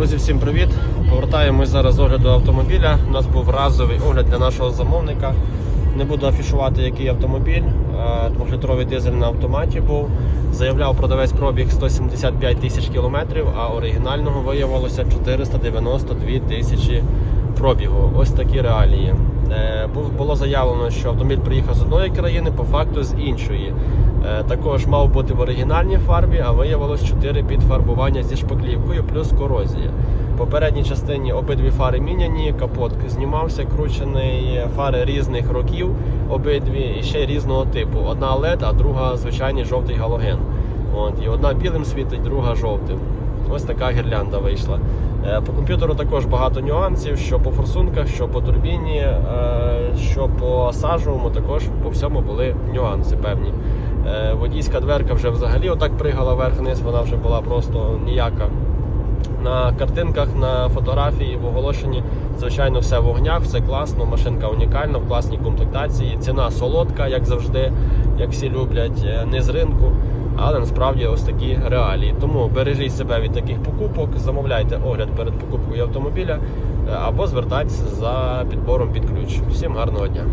Друзі, всім привіт! Повертаємось зараз з огляду автомобіля. У нас був разовий огляд для нашого замовника. Не буду афішувати, який автомобіль. Е, Двохлітровий дизель на автоматі був. Заявляв продавець пробіг 175 тисяч кілометрів, а оригінального виявилося 492 тисячі пробігу. Ось такі реалії. Е, Було заявлено, що автомобіль приїхав з одної країни, по факту з іншої. Е, Також мав бути в оригінальній фарбі, а виявилось 4 підфарбування зі шпаклівкою плюс корозія. По передній частині обидві фари міняні, капот знімався, кручений, фари різних років, обидві і ще різного типу. Одна LED, а друга звичайний жовтий галоген. От, і одна білим світить, друга жовтим. Ось така гірлянда вийшла. Е, По комп'ютеру також багато нюансів, що по форсунках, що по турбіні, е, що по сажовому, також по всьому були нюанси певні. Е, Водійська дверка вже взагалі отак пригала вверх-вниз, вона вже була просто ніяка. На картинках, на фотографії, в оголошенні, звичайно, все в огнях, все класно, машинка унікальна, в класній комплектації. Ціна солодка, як завжди, як всі люблять, не з ринку. Але насправді ось такі реалії. Тому бережіть себе від таких покупок, замовляйте огляд перед покупкою автомобіля е, або звертайтеся за підбором під ключ. Всім гарного дня!